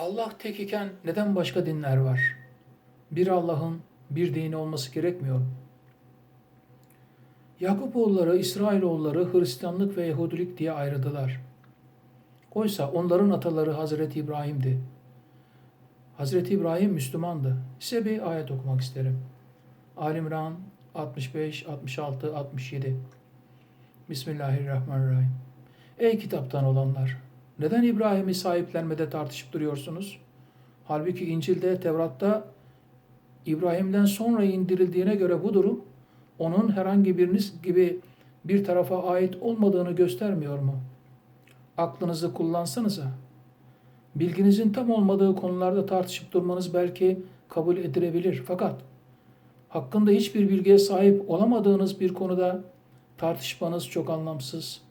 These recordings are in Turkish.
Allah tek iken neden başka dinler var? Bir Allah'ın bir dini olması gerekmiyor mu? Yakupoğulları, İsrailoğulları Hristiyanlık ve Yahudilik diye ayrıldılar. Oysa onların ataları Hazreti İbrahim'di. Hazreti İbrahim Müslümandı. Size bir ayet okumak isterim. Alimran 65, 66, 67. Bismillahirrahmanirrahim. Ey kitaptan olanlar! Neden İbrahim'i sahiplenmede tartışıp duruyorsunuz? Halbuki İncil'de, Tevrat'ta İbrahim'den sonra indirildiğine göre bu durum onun herhangi biriniz gibi bir tarafa ait olmadığını göstermiyor mu? Aklınızı kullansanıza. Bilginizin tam olmadığı konularda tartışıp durmanız belki kabul edilebilir. Fakat hakkında hiçbir bilgiye sahip olamadığınız bir konuda tartışmanız çok anlamsız.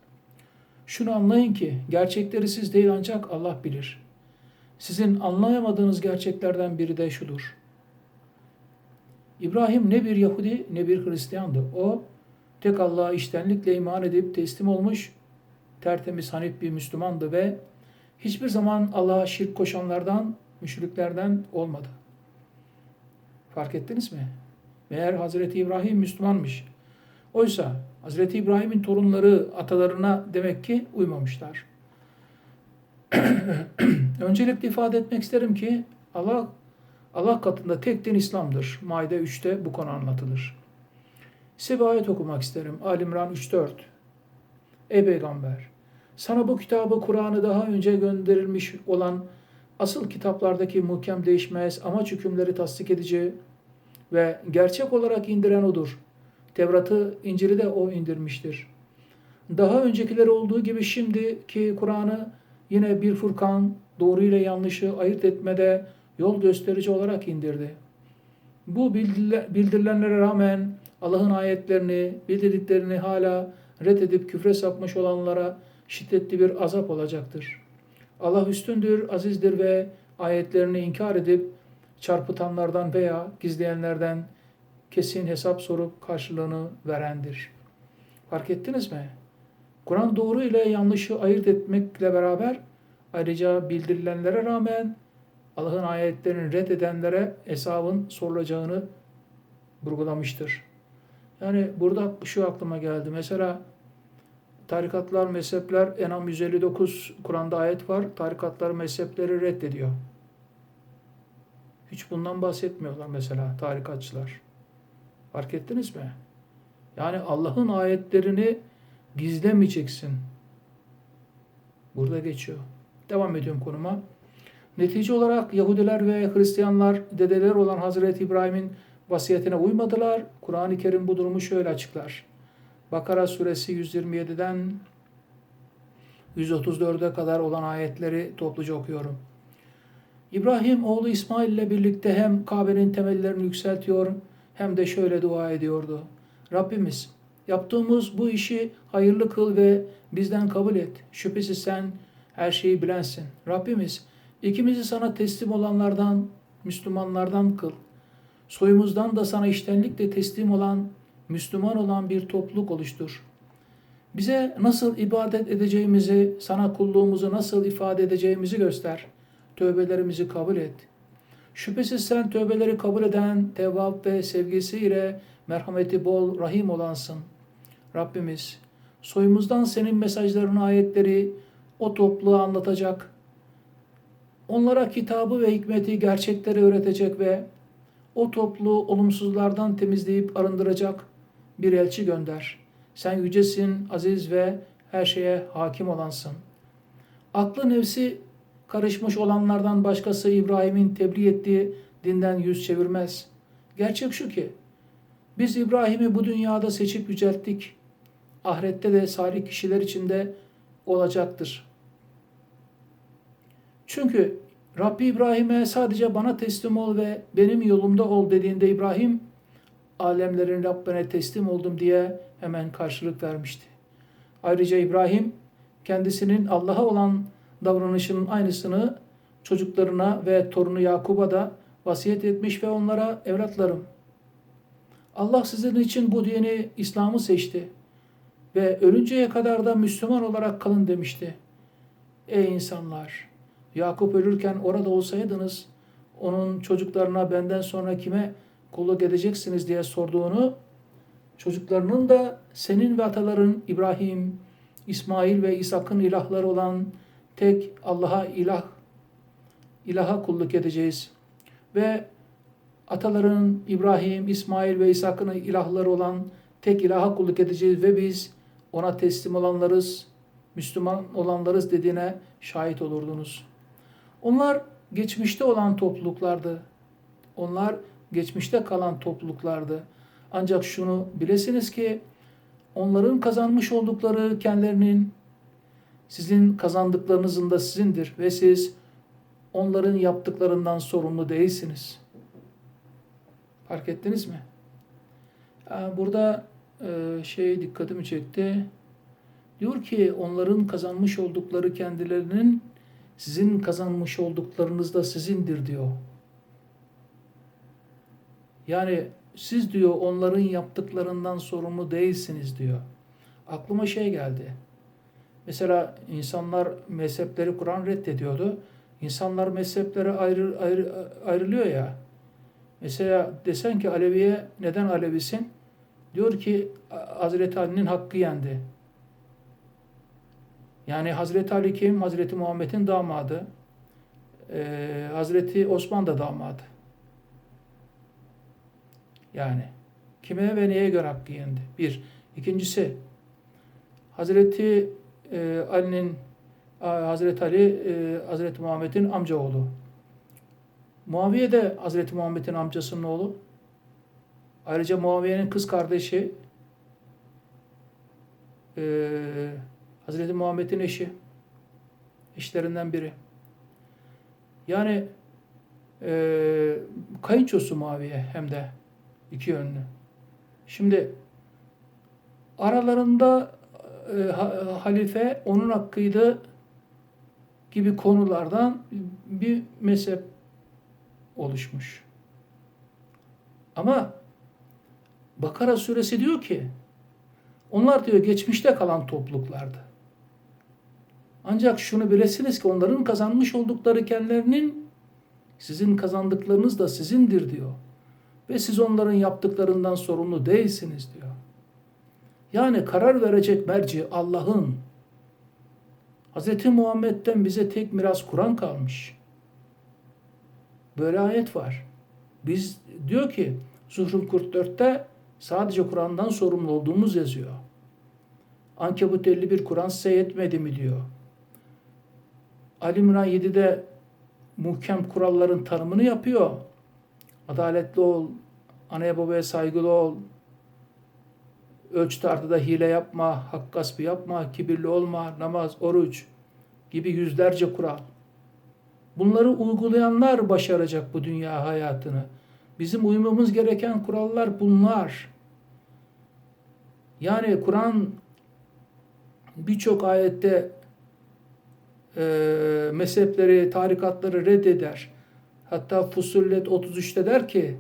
Şunu anlayın ki gerçekleri siz değil ancak Allah bilir. Sizin anlayamadığınız gerçeklerden biri de şudur. İbrahim ne bir Yahudi ne bir Hristiyandı. O tek Allah'a iştenlikle iman edip teslim olmuş tertemiz hanif bir Müslümandı ve hiçbir zaman Allah'a şirk koşanlardan, müşriklerden olmadı. Fark ettiniz mi? Meğer Hazreti İbrahim Müslümanmış. Oysa Hazreti İbrahim'in torunları atalarına demek ki uymamışlar. Öncelikle ifade etmek isterim ki Allah Allah katında tek din İslam'dır. Maide 3'te bu konu anlatılır. Size bir ayet okumak isterim. Alimran 3.4 Ey Peygamber! Sana bu kitabı Kur'an'ı daha önce gönderilmiş olan asıl kitaplardaki muhkem değişmez amaç hükümleri tasdik edici ve gerçek olarak indiren odur. Tevrat'ı, İncil'i de o indirmiştir. Daha öncekileri olduğu gibi şimdiki Kur'an'ı yine bir Furkan, doğru ile yanlışı ayırt etmede yol gösterici olarak indirdi. Bu bildirilenlere rağmen Allah'ın ayetlerini, bildirdiklerini hala reddedip küfre sapmış olanlara şiddetli bir azap olacaktır. Allah üstündür, azizdir ve ayetlerini inkar edip çarpıtanlardan veya gizleyenlerden kesin hesap sorup karşılığını verendir. Fark ettiniz mi? Kur'an doğru ile yanlışı ayırt etmekle beraber ayrıca bildirilenlere rağmen Allah'ın ayetlerini reddedenlere hesabın sorulacağını vurgulamıştır. Yani burada şu aklıma geldi. Mesela tarikatlar, mezhepler Enam 159 Kur'an'da ayet var. Tarikatlar mezhepleri reddediyor. Hiç bundan bahsetmiyorlar mesela tarikatçılar. Fark ettiniz mi? Yani Allah'ın ayetlerini gizlemeyeceksin. Burada geçiyor. Devam ediyorum konuma. Netice olarak Yahudiler ve Hristiyanlar dedeler olan Hazreti İbrahim'in vasiyetine uymadılar. Kur'an-ı Kerim bu durumu şöyle açıklar. Bakara suresi 127'den 134'e kadar olan ayetleri topluca okuyorum. İbrahim oğlu İsmail ile birlikte hem Kabe'nin temellerini yükseltiyor hem de şöyle dua ediyordu. Rabbimiz yaptığımız bu işi hayırlı kıl ve bizden kabul et. Şüphesiz sen her şeyi bilensin. Rabbimiz ikimizi sana teslim olanlardan, Müslümanlardan kıl. Soyumuzdan da sana iştenlikle teslim olan, Müslüman olan bir topluluk oluştur. Bize nasıl ibadet edeceğimizi, sana kulluğumuzu nasıl ifade edeceğimizi göster. Tövbelerimizi kabul et.'' Şüphesiz sen tövbeleri kabul eden, tevvab ve sevgisiyle merhameti bol, rahim olansın. Rabbimiz, soyumuzdan senin mesajlarını, ayetleri o topluluğa anlatacak, onlara kitabı ve hikmeti, gerçekleri öğretecek ve o topluluğu olumsuzlardan temizleyip arındıracak bir elçi gönder. Sen yücesin, aziz ve her şeye hakim olansın. Aklı nefsi karışmış olanlardan başkası İbrahim'in tebliğ ettiği dinden yüz çevirmez. Gerçek şu ki, biz İbrahim'i bu dünyada seçip yücelttik. Ahirette de salih kişiler içinde olacaktır. Çünkü Rabbi İbrahim'e sadece bana teslim ol ve benim yolumda ol dediğinde İbrahim, alemlerin Rabbine teslim oldum diye hemen karşılık vermişti. Ayrıca İbrahim kendisinin Allah'a olan davranışının aynısını çocuklarına ve torunu Yakub'a da vasiyet etmiş ve onlara evlatlarım Allah sizin için bu dini İslam'ı seçti ve ölünceye kadar da Müslüman olarak kalın demişti. Ey insanlar! Yakup ölürken orada olsaydınız onun çocuklarına benden sonra kime kulluk edeceksiniz diye sorduğunu çocuklarının da senin ve ataların İbrahim, İsmail ve İshak'ın ilahları olan tek Allah'a ilah ilaha kulluk edeceğiz. Ve ataların İbrahim, İsmail ve İshak'ın ilahları olan tek ilaha kulluk edeceğiz ve biz ona teslim olanlarız, Müslüman olanlarız dediğine şahit olurdunuz. Onlar geçmişte olan topluluklardı. Onlar geçmişte kalan topluluklardı. Ancak şunu bilesiniz ki onların kazanmış oldukları kendilerinin sizin kazandıklarınızın da sizindir ve siz onların yaptıklarından sorumlu değilsiniz. Fark ettiniz mi? Burada e, şey dikkatimi çekti. Diyor ki onların kazanmış oldukları kendilerinin sizin kazanmış olduklarınız da sizindir diyor. Yani siz diyor onların yaptıklarından sorumlu değilsiniz diyor. Aklıma şey geldi. Mesela insanlar mezhepleri Kur'an reddediyordu. İnsanlar mezheplere ayrı, ayrı, ayrılıyor ya. Mesela desen ki Aleviye neden Alevisin? Diyor ki Hazreti Ali'nin hakkı yendi. Yani Hazreti Ali kim? Hazreti Muhammed'in damadı. Ee, Hazreti Osman da damadı. Yani kime ve neye göre hakkı yendi? Bir. İkincisi Hazreti e, Ali'nin Hazreti Ali e, Hazreti Muhammed'in amcaoğlu. Muaviye de Hazreti Muhammed'in amcasının oğlu. Ayrıca Muaviye'nin kız kardeşi e, Hazreti Muhammed'in eşi. Eşlerinden biri. Yani e, kayınçosu Muaviye hem de iki yönlü. Şimdi aralarında e, halife onun hakkıydı gibi konulardan bir mezhep oluşmuş. Ama Bakara suresi diyor ki onlar diyor geçmişte kalan topluluklardı. Ancak şunu bilesiniz ki onların kazanmış oldukları kendilerinin sizin kazandıklarınız da sizindir diyor. Ve siz onların yaptıklarından sorumlu değilsiniz diyor. Yani karar verecek merci Allah'ın. Hz. Muhammed'den bize tek miras Kur'an kalmış. Böyle ayet var. Biz diyor ki Zuhruf 44'te sadece Kur'an'dan sorumlu olduğumuz yazıyor. Ankebut 51 Kur'an size yetmedi mi diyor. Ali İmran 7'de muhkem kuralların tanımını yapıyor. Adaletli ol, anaya babaya saygılı ol, ölçü tartıda hile yapma, hak gaspı yapma, kibirli olma, namaz, oruç gibi yüzlerce kural. Bunları uygulayanlar başaracak bu dünya hayatını. Bizim uymamız gereken kurallar bunlar. Yani Kur'an birçok ayette e, mezhepleri, tarikatları reddeder. Hatta Fusullet 33'te der ki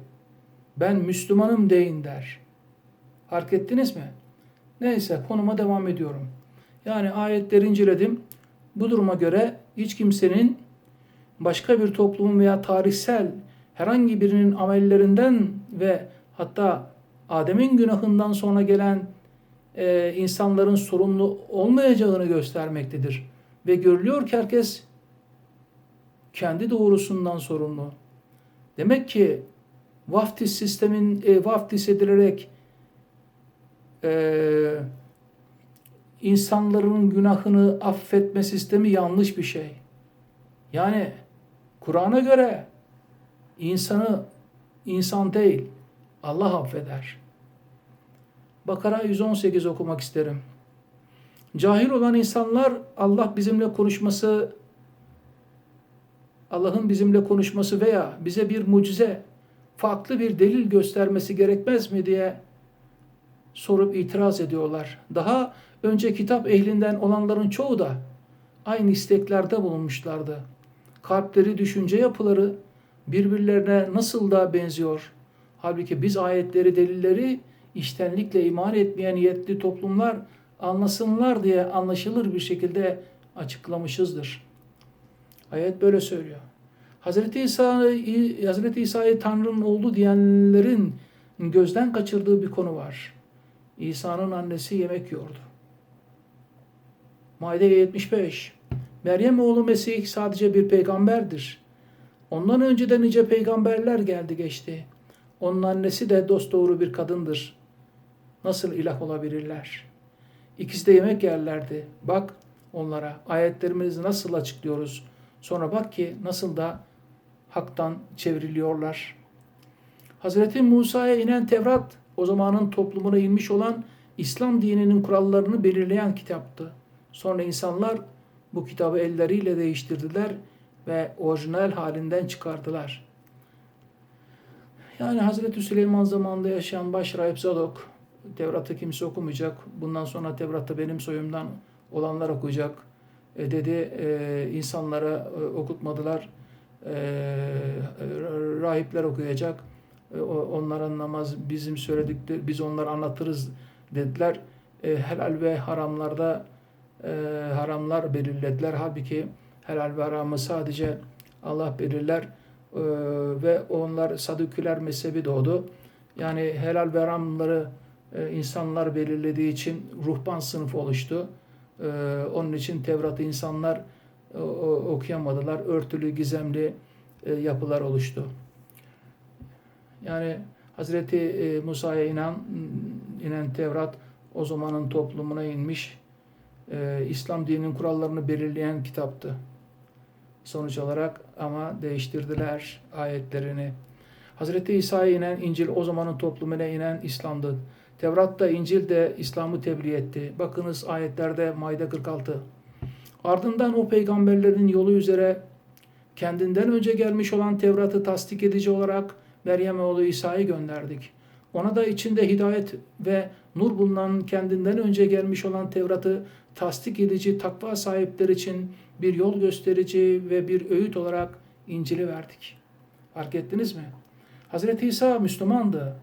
ben Müslümanım deyin der. Fark ettiniz mi? Neyse konuma devam ediyorum. Yani ayetleri inceledim. Bu duruma göre hiç kimsenin başka bir toplumun veya tarihsel herhangi birinin amellerinden ve hatta Adem'in günahından sonra gelen e, insanların sorumlu olmayacağını göstermektedir. Ve görülüyor ki herkes kendi doğrusundan sorumlu. Demek ki vaftiz sistemin e, vaftiz edilerek e, insanların günahını affetme sistemi yanlış bir şey. Yani Kur'an'a göre insanı insan değil Allah affeder. Bakara 118 okumak isterim. Cahil olan insanlar Allah bizimle konuşması Allah'ın bizimle konuşması veya bize bir mucize, farklı bir delil göstermesi gerekmez mi diye sorup itiraz ediyorlar. Daha önce kitap ehlinden olanların çoğu da aynı isteklerde bulunmuşlardı. Kalpleri, düşünce yapıları birbirlerine nasıl da benziyor. Halbuki biz ayetleri, delilleri iştenlikle iman etmeyen niyetli toplumlar anlasınlar diye anlaşılır bir şekilde açıklamışızdır. Ayet böyle söylüyor. Hazreti İsa İsa'yı Tanrı'nın oğlu diyenlerin gözden kaçırdığı bir konu var. İsa'nın annesi yemek yiyordu. Maide 75. Meryem oğlu Mesih sadece bir peygamberdir. Ondan önce de nice peygamberler geldi geçti. Onun annesi de dosdoğru bir kadındır. Nasıl ilah olabilirler? İkisi de yemek yerlerdi. Bak onlara ayetlerimizi nasıl açıklıyoruz. Sonra bak ki nasıl da haktan çevriliyorlar. Hazreti Musa'ya inen Tevrat o zamanın toplumuna inmiş olan İslam dininin kurallarını belirleyen kitaptı. Sonra insanlar bu kitabı elleriyle değiştirdiler ve orijinal halinden çıkardılar. Yani Hazreti Süleyman zamanında yaşayan Başrahip Zadok, Tevrat'ı kimse okumayacak, bundan sonra Tevrat'ta benim soyumdan olanlar okuyacak e, dedi. E, insanlara e, okutmadılar. E, rahipler okuyacak. E, onlara namaz bizim söyledikleri, biz onları anlatırız dediler. E, helal ve haramlarda e, haramlar belirlediler. Halbuki helal ve haramı sadece Allah belirler ve onlar Sadüküler mezhebi doğdu. Yani helal ve haramları insanlar belirlediği için ruhban sınıfı oluştu. Onun için Tevrat'ı insanlar okuyamadılar. Örtülü, gizemli yapılar oluştu. Yani Hazreti e, Musa'ya inen, inen Tevrat o zamanın toplumuna inmiş e, İslam dininin kurallarını belirleyen kitaptı. Sonuç olarak ama değiştirdiler ayetlerini. Hazreti İsa'ya inen İncil o zamanın toplumuna inen İslam'dı. Tevrat da İncil de İslam'ı tebliğ etti. Bakınız ayetlerde Maide 46. Ardından o peygamberlerin yolu üzere kendinden önce gelmiş olan Tevrat'ı tasdik edici olarak Meryem oğlu İsa'yı gönderdik. Ona da içinde hidayet ve nur bulunan kendinden önce gelmiş olan Tevrat'ı tasdik edici takva sahipleri için bir yol gösterici ve bir öğüt olarak İncil'i verdik. Fark ettiniz mi? Hazreti İsa Müslümandı.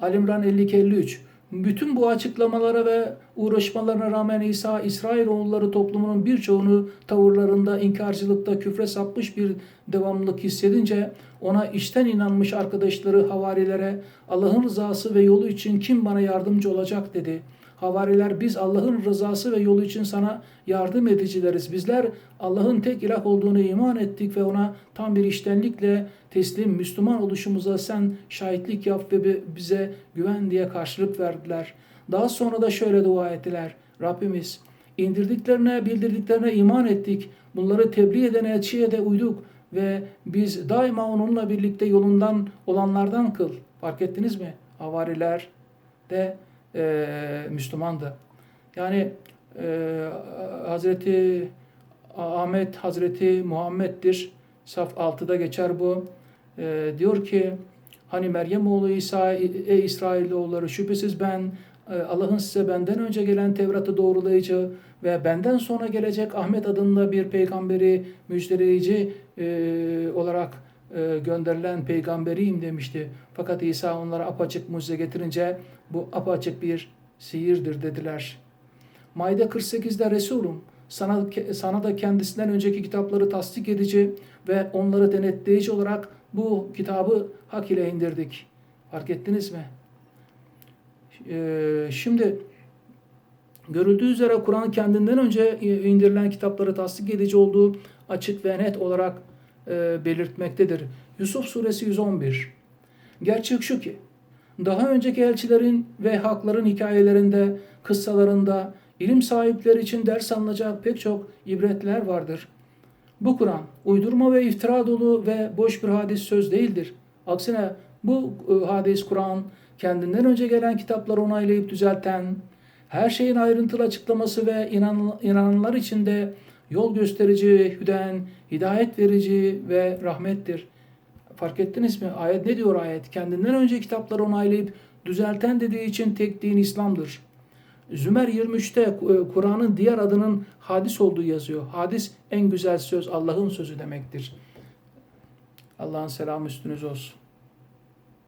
Alimran 52-53 bütün bu açıklamalara ve uğraşmalarına rağmen İsa, İsrailoğulları toplumunun birçoğunu tavırlarında, inkarcılıkta, küfre sapmış bir devamlılık hissedince ona içten inanmış arkadaşları havarilere Allah'ın rızası ve yolu için kim bana yardımcı olacak dedi. Havariler biz Allah'ın rızası ve yolu için sana yardım edicileriz. Bizler Allah'ın tek ilah olduğunu iman ettik ve ona tam bir iştenlikle teslim Müslüman oluşumuza sen şahitlik yap ve bize güven diye karşılık verdiler. Daha sonra da şöyle dua ettiler. Rabbimiz indirdiklerine, bildirdiklerine iman ettik. Bunları tebliğ eden elçiye de uyduk ve biz daima onunla birlikte yolundan olanlardan kıl. Fark ettiniz mi? Havariler de e, Müslümandı. Yani e, Hazreti Ahmet Hazreti Muhammed'dir. Saf 6'da geçer bu. E, diyor ki hani Meryem oğlu İsa ey İsrailoğulları şüphesiz ben e, Allah'ın size benden önce gelen Tevrat'ı doğrulayıcı ve benden sonra gelecek Ahmet adında bir peygamberi müjdeleyici e, olarak e, gönderilen peygamberiyim demişti. Fakat İsa onlara apaçık mucize getirince bu apaçık bir sihirdir dediler. Maide 48'de Resulüm sana, sana da kendisinden önceki kitapları tasdik edici ve onları denetleyici olarak bu kitabı hak ile indirdik. Fark ettiniz mi? Ee, şimdi görüldüğü üzere Kur'an kendinden önce indirilen kitapları tasdik edici olduğu açık ve net olarak e, belirtmektedir. Yusuf suresi 111. Gerçek şu ki daha önceki elçilerin ve hakların hikayelerinde, kıssalarında ilim sahipleri için ders alınacak pek çok ibretler vardır. Bu Kur'an uydurma ve iftira dolu ve boş bir hadis söz değildir. Aksine bu e, hadis Kur'an kendinden önce gelen kitapları onaylayıp düzelten, her şeyin ayrıntılı açıklaması ve inan, inananlar için de yol gösterici, hüden, hidayet verici ve rahmettir. Fark ettiniz mi? Ayet ne diyor ayet? Kendinden önce kitapları onaylayıp düzelten dediği için tek din İslam'dır. Zümer 23'te e, Kur'an'ın diğer adının hadis olduğu yazıyor. Hadis en güzel söz Allah'ın sözü demektir. Allah'ın selamı üstünüz olsun.